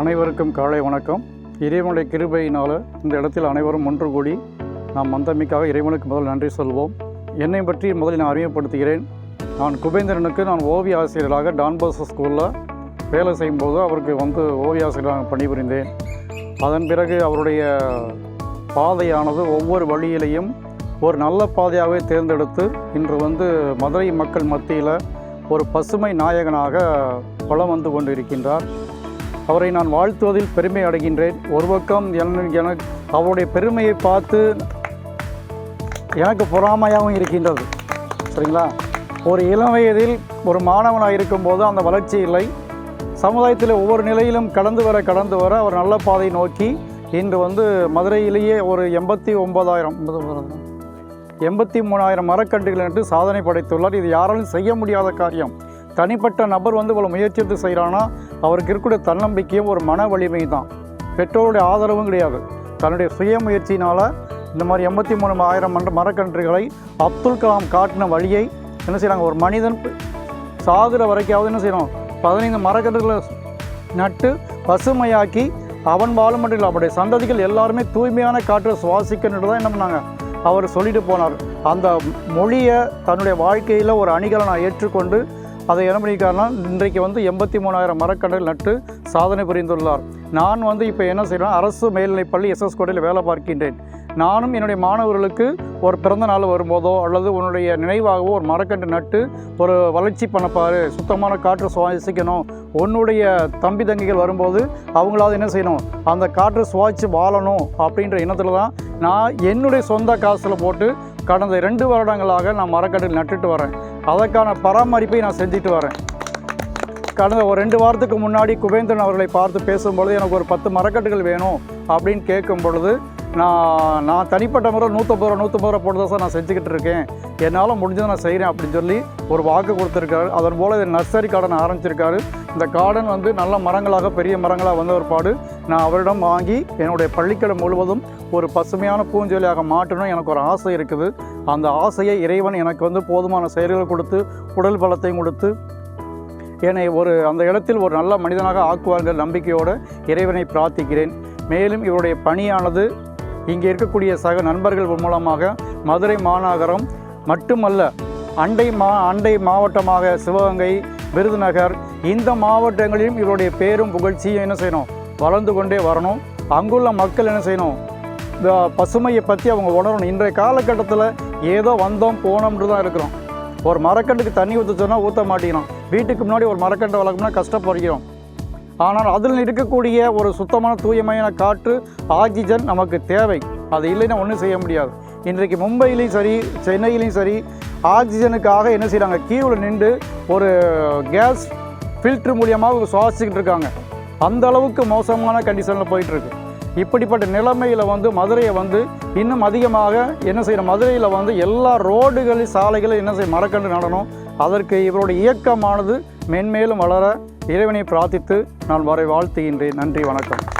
அனைவருக்கும் காலை வணக்கம். இறைவனுடைய கிருபையினால் இந்த இடத்தில் அனைவரும் ஒன்று கூடி நாம் மந்தமிக்காக இறைவனுக்கு முதல் நன்றி சொல்வோம். என்னை பற்றி முதலில் நான் அறிமுகப்படுத்துகிறேன். நான் குபேந்திரனுக்கு நான் ஓவிய ஆசிரியராக டான்போஸ் ஸ்கூலில் வேலை செய்யும்போது அவருக்கு வந்து ஓவிய ஆசிரியராக பணிபுரிந்தேன். அதன் பிறகு அவருடைய பாதையானது ஒவ்வொரு வழியிலையும் ஒரு நல்ல பாதையாகவே தேர்ந்தெடுத்து இன்று வந்து மதுரை மக்கள் மத்தியில் ஒரு பசுமை நாயகனாக பலம் வந்து கொண்டிருக்கின்றார். அவரை நான் வாழ்த்துவதில் பெருமை அடைகின்றேன். ஒரு பக்கம் என- எனக்கு அவருடைய பெருமையை பார்த்து எனக்கு பொறாமையாகவும் இருக்கின்றது. சரிங்களா? ஒரு இளம் வயதில் ஒரு மாணவனாக இருக்கும்போது அந்த வளர்ச்சி இல்லை. சமுதாயத்தில் ஒவ்வொரு நிலையிலும் கடந்து வர கடந்து வர அவர் நல்ல பாதை நோக்கி இன்று வந்து மதுரையிலேயே ஒரு எண்பத்தி ஒன்பதாயிரம் எண்பத்தி மூணாயிரம் மரக்கன்றுகள் நட்டு சாதனை படைத்துள்ளார். இது யாராலும் செய்ய முடியாத காரியம். தனிப்பட்ட நபர் வந்து இவ்வளோ முயற்சித்து செய்கிறான்னா அவருக்கு இருக்கக்கூடிய தன்னம்பிக்கையும் ஒரு மன வலிமை தான் பெற்றோருடைய ஆதரவும் கிடையாது. தன்னுடைய சுய முயற்சியினால் இந்த மாதிரி எண்பத்தி மூணு ஆயிரம் மன்ற மரக்கன்றுகளை அப்துல் கலாம் காட்டின வழியை என்ன செய்கிறாங்க ஒரு மனிதன் சாகுற வரைக்காவது என்ன செய்யணும்? பதினைந்து மரக்கன்றுகளை நட்டு பசுமையாக்கி அவன் வாழும் மட்டும் இல்லை. அவருடைய சந்ததிகள் எல்லாருமே தூய்மையான காற்றை சுவாசிக்கணுன்னு தான் என்ன பண்ணாங்க? அவர் சொல்லிட்டு போனார். அந்த மொழியை தன்னுடைய வாழ்க்கையில் ஒரு அணிகலனை ஏற்றுக்கொண்டு அதை என்ன பண்ணியிருக்காருன்னா இன்றைக்கு வந்து எண்பத்தி மூணாயிரம் மரக்கன்றுகள் நட்டு சாதனை புரிந்துள்ளார். நான் வந்து இப்போ என்ன செய்கிறேன் அரசு மேல்நிலைப்பள்ளி எஸ்எஸ் கோட்டையில் வேலை பார்க்கின்றேன். நானும் என்னுடைய மாணவர்களுக்கு ஒரு பிறந்த நாள் வரும்போதோ அல்லது உன்னுடைய நினைவாகவோ ஒரு மரக்கன்று நட்டு ஒரு வளர்ச்சி பண்ணப்பார் சுத்தமான காற்று சுவாசிக்கணும் உன்னுடைய தம்பி தங்கிகள் வரும்போது அவங்களாவது என்ன செய்யணும் அந்த காற்று சுவாசித்து வாழணும் அப்படின்ற எண்ணத்தில் தான் நான் என்னுடைய சொந்த காசில் போட்டு கடந்த ரெண்டு வருடங்களாக நான் மரக்கன்று நட்டுட்டு வரேன். அதற்கான பராமரிப்பை நான் செஞ்சுட்டு வரேன். கடந்த ஒரு ரெண்டு வாரத்துக்கு முன்னாடி குபேந்திரன் அவர்களை பார்த்து பேசும்பொழுது எனக்கு ஒரு பத்து மரக்கட்டுகள் வேணும் அப்படின்னு கேட்கும் பொழுது நான் நான் தனிப்பட்ட முறை நூற்றம்பது ரூபா நூற்றம்பது ரூபா போட்டு தான் சார் நான் செஞ்சுக்கிட்டு இருக்கேன். என்னால் முடிஞ்சதை நான் செய்கிறேன் அப்படின்னு சொல்லி ஒரு வாக்கு கொடுத்துருக்காரு. அதன் போல் இது நர்சரி கடன் ஆரம்பிச்சிருக்காரு. இந்த கார்டன் வந்து நல்ல மரங்களாக பெரிய மரங்களாக வந்த ஒரு பாடு. நான் அவரிடம் வாங்கி என்னுடைய பள்ளிக்கடை முழுவதும் ஒரு பசுமையான பூஞ்சொலியாக மாற்றணும் எனக்கு ஒரு ஆசை இருக்குது. அந்த ஆசையை இறைவன் எனக்கு வந்து போதுமான செயல்கள் கொடுத்து உடல் பலத்தையும் கொடுத்து என்னை ஒரு அந்த இடத்தில் ஒரு நல்ல மனிதனாக ஆக்குவார்கள் நம்பிக்கையோடு இறைவனை பிரார்த்திக்கிறேன். மேலும் இவருடைய பணியானது இங்கே இருக்கக்கூடிய சக நண்பர்கள் மூலமாக மதுரை மாநகரம் மட்டுமல்ல அண்டை மா அண்டை மாவட்டமாக சிவகங்கை விருதுநகர். இந்த மாவட்டங்களிலும் இவருடைய பேரும் புகழ்ச்சியும் என்ன செய்யணும்? வளர்ந்து கொண்டே வரணும். அங்குள்ள மக்கள் என்ன செய்யணும்? இந்த பசுமையை பற்றி அவங்க உணரணும். இன்றைய காலகட்டத்தில் ஏதோ வந்தோம் போனோம்னு தான் இருக்கிறோம். ஒரு மரக்கண்டுக்கு தண்ணி ஊற்ற சொன்னால் ஊற்ற மாட்டேங்கிறோம் வீட்டுக்கு முன்னாடி ஒரு மரக்கண்டை வளர்க்கணும்னா கஷ்டப்படுகிறோம். ஆனால் அதில் இருக்கக்கூடிய ஒரு சுத்தமான தூய்மையான காற்று ஆக்சிஜன் நமக்கு தேவை. அது இல்லைன்னா ஒன்றும் செய்ய முடியாது. இன்றைக்கு மும்பையிலையும் சரி சென்னையிலையும் சரி ஆக்சிஜனுக்காக என்ன செய்கிறாங்க கீவில் நின்று ஒரு கேஸ் ஃபில்ட்ரு மூலியமாக சுவாசிக்கிட்டு இருக்காங்க. அந்த அளவுக்கு மோசமான கண்டிஷனில் போயிட்டுருக்கு இப்படிப்பட்ட நிலைமையில் வந்து மதுரையை வந்து இன்னும் அதிகமாக என்ன செய்யணும் மதுரையில் வந்து எல்லா ரோடுகளில் சாலைகளும் என்ன செய்ய? மறக்கண்டு நடணும். அதற்கு இவருடைய இயக்கமானது மென்மேலும் வளர இறைவனை பிரார்த்தித்து நான் வரை வாழ்த்துகின்றேன். நன்றி வணக்கம்.